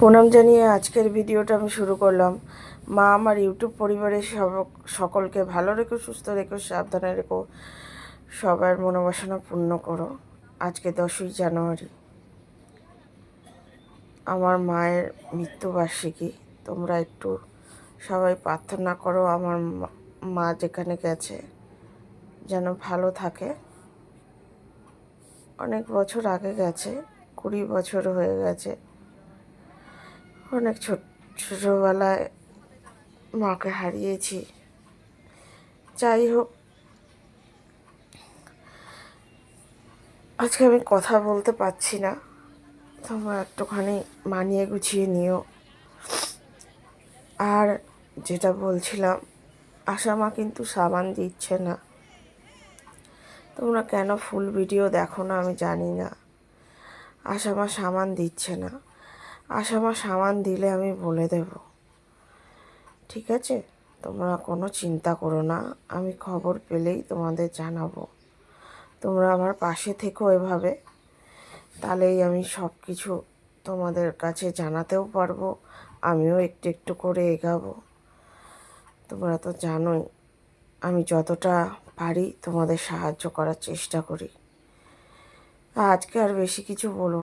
প্রণাম জানিয়ে আজকের ভিডিওটা আমি শুরু করলাম। মা, আমার ইউটিউব পরিবারের সব, সকলকে ভালো রেখো, সুস্থ রেখো, সাবধানে রেখো, সবার মনোবাসনা পূর্ণ করো। আজকে দশই জানুয়ারি। আমার মায়ের মৃত্যুবার্ষিকী। তোমরা একটু সবাই প্রার্থনা করো, আমার মা- যেখানে গেছে যেন ভালো থাকে। অনেক বছর আগে গেছে, কুড়ি বছর হয়ে গেছে। অনেক ছোট, ছোটোবেলায় মাকে হারিয়েছি। যাই হোক, আজকে আমি কথা বলতে পারছি না। তোমরা একটুখানি মানিয়ে গুছিয়ে নিও। আর যেটা বলছিলাম, আশা মা কিন্তু সাবান দিচ্ছে না। তোমরা কেন ফুল ভিডিও দেখো না আমি জানি না। আশা মা সামান দিচ্ছে না। আশা মা সামান দিলে আমি বলে দেব। ঠিক আছে? তোমরা কোনো চিন্তা করো না, আমি খবর পেলেই তোমাদের জানাব। তোমরা আমার পাশে থেকো এভাবে, তাহলেই আমি সব কিছু তোমাদের কাছে জানাতেও পারব, আমিও একটু একটু করে এগাবো। তোমরা তো জানোই, আমি যতটা পারি তোমাদের সাহায্য করার চেষ্টা করি। আজকে আর বেশি কিছু বলব